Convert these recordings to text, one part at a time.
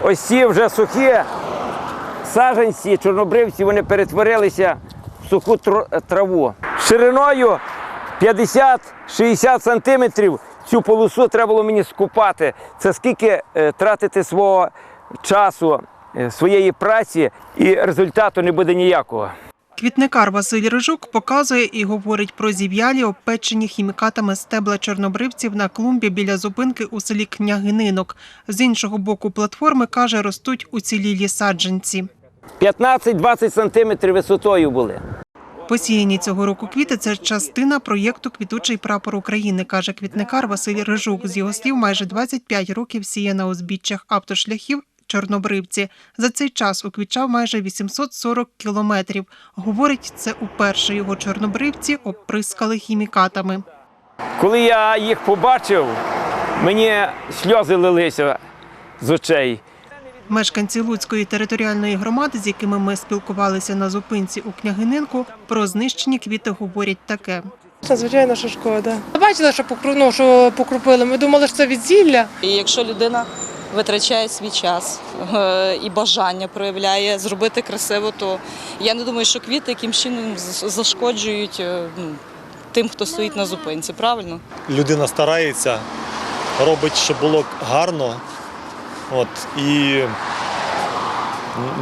Ось ці вже сухі саженці, чорнобривці, вони перетворилися в суху траву. Шириною 50-60 сантиметрів цю полосу треба було мені скупати. Це скільки е, тратити свого часу, е, своєї праці, і результату не буде ніякого. Квітникар Василь Рижук показує і говорить про зів'ялі, обпечені хімікатами стебла чорнобривців на клумбі біля зупинки у селі Княгининок. З іншого боку платформи, каже, ростуть уцілілі саджанці. 15-20 сантиметрів висотою були. Посіяні цього року квіти це частина проєкту Квітучий прапор України, каже квітникар Василь Рижук. З його слів, майже 25 років сіє на узбіччях автошляхів чорнобривці. За цей час уквічав майже 840 кілометрів. Говорить, це уперше його чорнобривці обприскали хімікатами. Коли я їх побачив, мені сльози лилися з очей. Мешканці Луцької територіальної громади, з якими ми спілкувалися на зупинці у Княгининку, про знищені квіти говорять таке. Та, Звичайно, що шкода. Бачили, що покру- ну, що покрупили. Ми думали, що це від зілля. І якщо людина витрачає свій час е, і бажання проявляє зробити красиво, то я не думаю, що квіти якимсь чином зашкоджують е, ну, тим, хто стоїть на зупинці. Правильно? людина старається, робить, щоб було гарно, от, і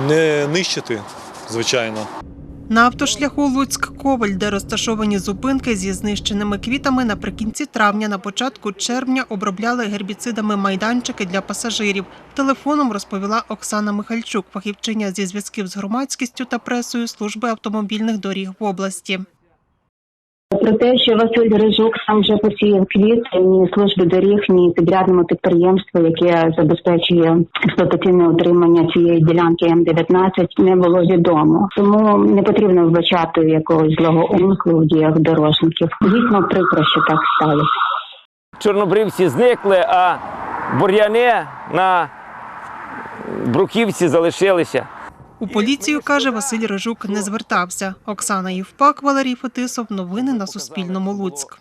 не нищити, звичайно. На автошляху Луцьк-Коваль, де розташовані зупинки зі знищеними квітами, наприкінці травня, на початку червня обробляли гербіцидами майданчики для пасажирів. Телефоном розповіла Оксана Михальчук, фахівчиня зі зв'язків з громадськістю та пресою служби автомобільних доріг в області. Про те, що Василь Рижук сам вже посіяв квіти, ні служби доріг, ні підрядному підприємству, яке забезпечує експлуатаційне утримання цієї ділянки М-19, не було відомо. Тому не потрібно вбачати якогось злого умислу в діях дорожників. Дійсно прикро, що так сталося. Чорнобривці зникли, а бур'яни на бруківці залишилися. У поліцію, каже, Василь Рижук не звертався. Оксана Євпак, Валерій Фетисов. Новини на Суспільному. Луцьк.